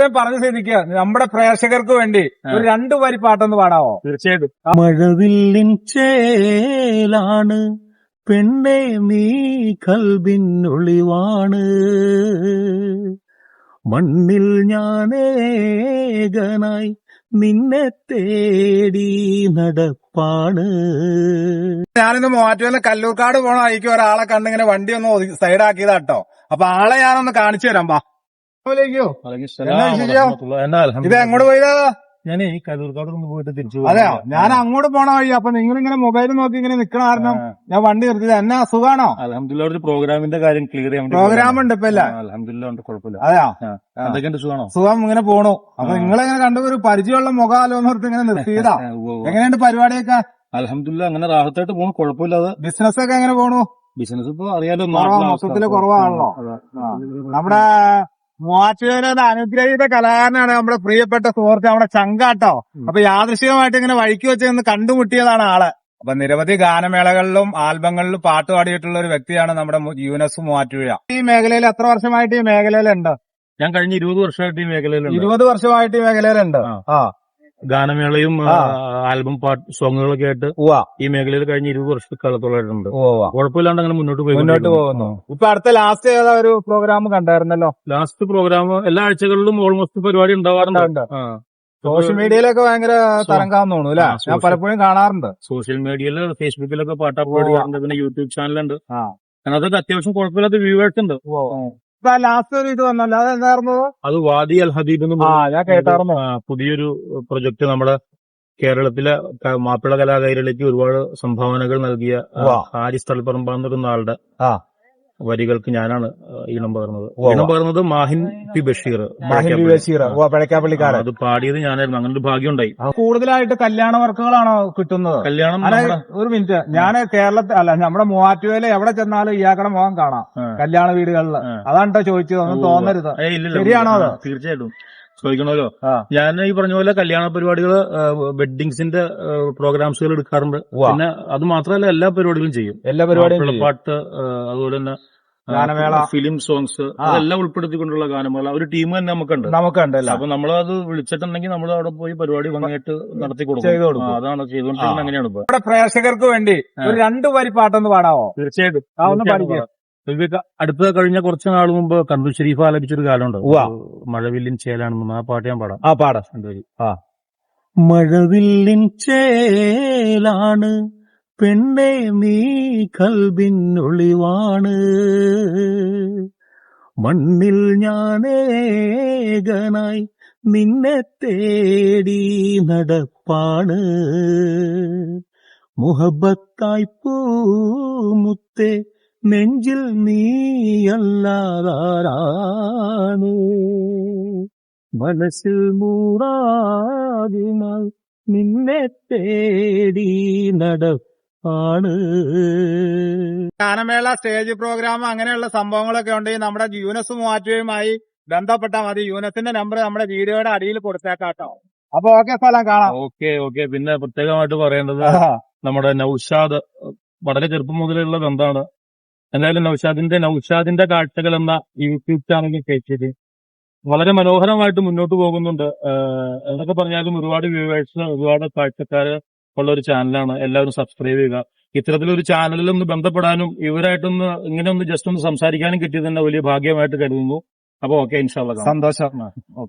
ഇത്രയും പറഞ്ഞ സ്ഥിതിക്ക് നമ്മുടെ പ്രേക്ഷകർക്ക് വേണ്ടി ഒരു രണ്ടു വരി പാട്ടൊന്ന് പാടാവോ? തീർച്ചയായിട്ടും. മഴവില്ലിൻ ചേലാണ് പെണ്ണെ നീ കൽബിന്നൊളിവാണ് മണ്ണിൽ ഞാനേകനായി നിന്നെ തേടി നടപ്പാണ്. ഞാനിന്ന് മൂവാറ്റുപുഴ കല്ലൂർക്കാട് പോണ ഒരാളെ കണ്ടിങ്ങനെ വണ്ടി ഒന്ന് സൈഡാക്കിയതാട്ടോ. അപ്പൊ ആളെ ഞാനൊന്ന് കാണിച്ചു തരാം വിശേഷം? ഇത് എങ്ങോട്ട് പോയതാ? ഞാൻ ഈ പോയിട്ട് തിരിച്ചു അതെയോ? ഞാൻ അങ്ങോട്ട് പോണ വഴി അപ്പൊ നിങ്ങൾ ഇങ്ങനെ മൊബൈൽ നോക്കി ഇങ്ങനെ നിക്കണ കാരണം ഞാൻ വണ്ടി നിർത്തിയത്. എന്നെ അസുഖാണോ അലഹമില്ല ഒരു പ്രോഗ്രാമിന്റെ കാര്യം ക്ലിയർ ചെയ്യാൻ പ്രോഗ്രാം ഉണ്ട് ഇപ്പൊ അലഹമില്ല ഉണ്ട് കുഴപ്പമില്ല. അതെയോ. എന്തൊക്കെയുണ്ട്? സുഖാണോ? സുഖം ഇങ്ങനെ പോണു. അപ്പൊ. നിങ്ങളെങ്ങനെ കണ്ടു ഒരു പരിചയമുള്ള മുഖാലോ എന്ന് ഓർത്ത് ഇങ്ങനെ നിർത്തിയതാ? എങ്ങനെയുണ്ട് പരിപാടിയൊക്കെ? അലഹമില്ല അങ്ങനെ റാഹത്തായിട്ട് പോണു. കുഴപ്പമില്ലാതെ ബിസിനസ് ഒക്കെ എങ്ങനെ പോണു? ബിസിനസ് ഇപ്പൊ അറിയാലോ മൊത്തത്തിൽ കുറവാണല്ലോ. നമ്മുടെ മൂവാറ്റുപുഴയുടെ അനുഗ്രഹീത കലാകാരനാണ് നമ്മുടെ പ്രിയപ്പെട്ട സുഹൃത്ത് നമ്മുടെ ചങ്കാട്ടോ. അപ്പൊ യാദൃശികമായിട്ട് ഇങ്ങനെ വഴിക്ക് വെച്ച് നിന്ന് കണ്ടുമുട്ടിയതാണ് ആൾ. അപ്പൊ നിരവധി ഗാനമേളകളിലും ആൽബങ്ങളിലും പാട്ട് പാടിയിട്ടുള്ള ഒരു വ്യക്തിയാണ് നമ്മുടെ യുനസ് യൂനസ് മൂവാറ്റുപുഴ. ഈ മേഖലയിൽ എത്ര വർഷമായിട്ട് ഈ മേഖലയിലുണ്ട്? ഞാൻ കഴിഞ്ഞ ഇരുപത് വർഷമായിട്ട് ഈ മേഖലയിലുണ്ട്. ഇരുപത് വർഷമായിട്ട് ഈ മേഖലയിലുണ്ട്. ആ. ഗാനമേളയും ആൽബം പാട്ട് സോങ്ങുകളൊക്കെ ആയിട്ട് ഈ മേഖലയിൽ കഴിഞ്ഞ ഇരുപത് വർഷക്കാലത്തോളമായിട്ടുണ്ട് ഉവ്വ കുഴപ്പമില്ലാണ്ട് അങ്ങനെ മുന്നോട്ട് പോയി മുന്നോട്ട് പോകുന്നു. ഇപ്പൊ അടുത്ത ലാസ്റ്റ് ഏതാ ഒരു പ്രോഗ്രാം കണ്ടായിരുന്നല്ലോ? ലാസ്റ്റ് പ്രോഗ്രാം എല്ലാ ആഴ്ചകളിലും ഓൾമോസ്റ്റ് പരിപാടി ഉണ്ടാവാറുണ്ട്. സോഷ്യൽ മീഡിയയിലൊക്കെ ഭയങ്കര തരംഗാന്ന് തോന്നുന്നു അല്ലെ? ഞാൻ പലപ്പോഴും കാണാറുണ്ട്. സോഷ്യൽ മീഡിയയിൽ ഫേസ്ബുക്കിലൊക്കെ പാട്ടാ. ചെയ്യാറുണ്ട് പിന്നെ യൂട്യൂബ് ചാനലുണ്ട്. അതിനകത്തൊക്കെ അത്യാവശ്യം കുഴപ്പമില്ലാത്ത വ്യൂവേഴ്സ് ഉണ്ട്. ഇപ്പൊ ലാസ്റ്റ് ഒരു ഇത് വന്നല്ലോ അത് എന്തായിരുന്നു അത് വാദി അൽ ഹബീബ് എന്ന് ആ ഞാൻ കേട്ടായിരുന്നു ആ, പുതിയൊരു പ്രൊജക്ട് നമ്മുടെ കേരളത്തിലെ ക- മാപ്പിള കലാകാരികളിലേക്ക് ഒരുപാട് സംഭാവനകൾ നൽകിയ ആ, ഉവ്വ. ഹാരിസ് തളിപ്പറമ്പ പറയുന്ന ആളുടെ ആ. വരികൾക്ക് ഞാനാണ് ഈണം പകർന്നത്. ഈണം പകർന്നത് മാഹിൻ പി ബഷീർ മാഹിൻ ബഷീർ പഴക്കാപ്പള്ളിക്കാരൻ അത് പാടിയത് ഞാനായിരുന്നു. അങ്ങനെ ഒരു ഭാഗ്യം ഉണ്ടായി കൂടുതലായിട്ട് കല്യാണ വർക്കുകളാണോ കിട്ടുന്നത്? കല്യാണം ഒരു മിനിറ്റ്. ഞാൻ കേരളത്തിൽ അല്ല നമ്മുടെ മൂവാറ്റുവേല എവിടെ ചെന്നാലും ഇയാക്കടെ മുഖം കാണാം. കല്യാണ വീടുകളിൽ അതാണ് കേട്ടോ ചോദിച്ചത്. ഒന്നും തോന്നരുത്. ശരിയാണോ അത്? തീർച്ചയായിട്ടും. ചോദിക്കണമല്ലോ ഞാൻ ഈ പറഞ്ഞ പോലെ കല്യാണ പരിപാടികൾ വെഡിങ്സിന്റെ പ്രോഗ്രാംസുകൾ എടുക്കാറുണ്ട്. പിന്നെ അത് മാത്രമല്ല എല്ലാ പരിപാടികളും ചെയ്യും. എല്ലാ പരിപാടികളും പാട്ട് അതുപോലെ തന്നെ ഗാനമേള. Film songs. അതെല്ലാം ഉൾപ്പെടുത്തിക്കൊണ്ടുള്ള ഗാനമേള. ഒരു ടീം തന്നെ നമുക്കുണ്ട്. നമുക്കുണ്ട് അപ്പൊ നമ്മൾ അത് വിളിച്ചിട്ടുണ്ടെങ്കിൽ നമ്മൾ അവിടെ പോയി പരിപാടി ഭംഗിയായിട്ട് നടത്തി കൊടുക്കും. അതാണ് ചെയ്തുകൊണ്ടിരിക്കുന്നത് അങ്ങനെയാണ് ഇപ്പൊ. നമ്മുടെ പ്രേക്ഷകർക്ക് വേണ്ടി ഒരു രണ്ടു വരി പാട്ടൊന്ന് പാടാവോ? തീർച്ചയായിട്ടും. ആ, അടുത്ത കഴിഞ്ഞ കുറച്ച് നാൾ മുമ്പ് കണ്ടു. ഷെരീഫ് ആലപിച്ചൊരു കാലമുണ്ട്. മഴവില്ലിൻ ചേലാണെന്നും ആ പാട്ട് ഞാൻ പാടാം. ആ പാടാം. രണ്ടുപേര്. മഴവില്ലിൻ ചേലാണ് പെണ്ണെ നീ കൽബിന്നൊളിവാണ് മണ്ണിൽ ഞാനേകനായി നിന്നെ തേടി നടപ്പാണ്. മുഹബത്തായി പൂമുത്തെ നെഞ്ചിൽ നീയല്ലാതാരാണ്? മനസ്സിൽ മൂറാതിനാൽ നിന്നെ തേടി നടപ്പാണ്. ഗാനമേള സ്റ്റേജ് പ്രോഗ്രാം അങ്ങനെയുള്ള സംഭവങ്ങളൊക്കെ ഉണ്ടെങ്കിൽ നമ്മുടെ യൂനസ് മൂവാറ്റുകയുമായി ബന്ധപ്പെട്ടാൽ മതി. യൂനസിന്റെ നമ്പർ നമ്മുടെ വീഡിയോയുടെ അടിയിൽ കൊടുത്തേക്കാട്ടോ. അപ്പൊ ഓക്കെ സ്ഥലം കാണാം. Okay okay. പിന്നെ പ്രത്യേകമായിട്ട് പറയേണ്ടത് നമ്മുടെ നൌഷാദ് വളരെ ചെറുപ്പം മുതലുള്ള ബന്ധമാണ് എന്തായാലും നൌഷാദിന്റെ നൌഷാദിന്റെ കാഴ്ചകൾ എന്ന യൂട്യൂബ് ചാനലിൽ കയറ്റിയത് വളരെ മനോഹരമായിട്ട് മുന്നോട്ട് പോകുന്നുണ്ട്. എന്നൊക്കെ പറഞ്ഞാലും ഒരുപാട് വ്യൂവേഴ്സ് ഒരുപാട് കാഴ്ചക്കാര് ഉള്ള ഒരു ചാനലാണ് എല്ലാവരും സബ്സ്ക്രൈബ് ചെയ്യുക. ഇത്തരത്തിലൊരു ചാനലിൽ ഒന്ന് ബന്ധപ്പെടാനും ഇവരായിട്ടൊന്ന് ഇങ്ങനെ ഒന്ന് ജസ്റ്റ് ഒന്ന് സംസാരിക്കാനും കിട്ടിയത് തന്നെ വലിയ ഭാഗ്യമായിട്ട് കരുതുന്നു. അപ്പൊ ഓക്കെ ഇൻഷാല്ല സന്തോഷം.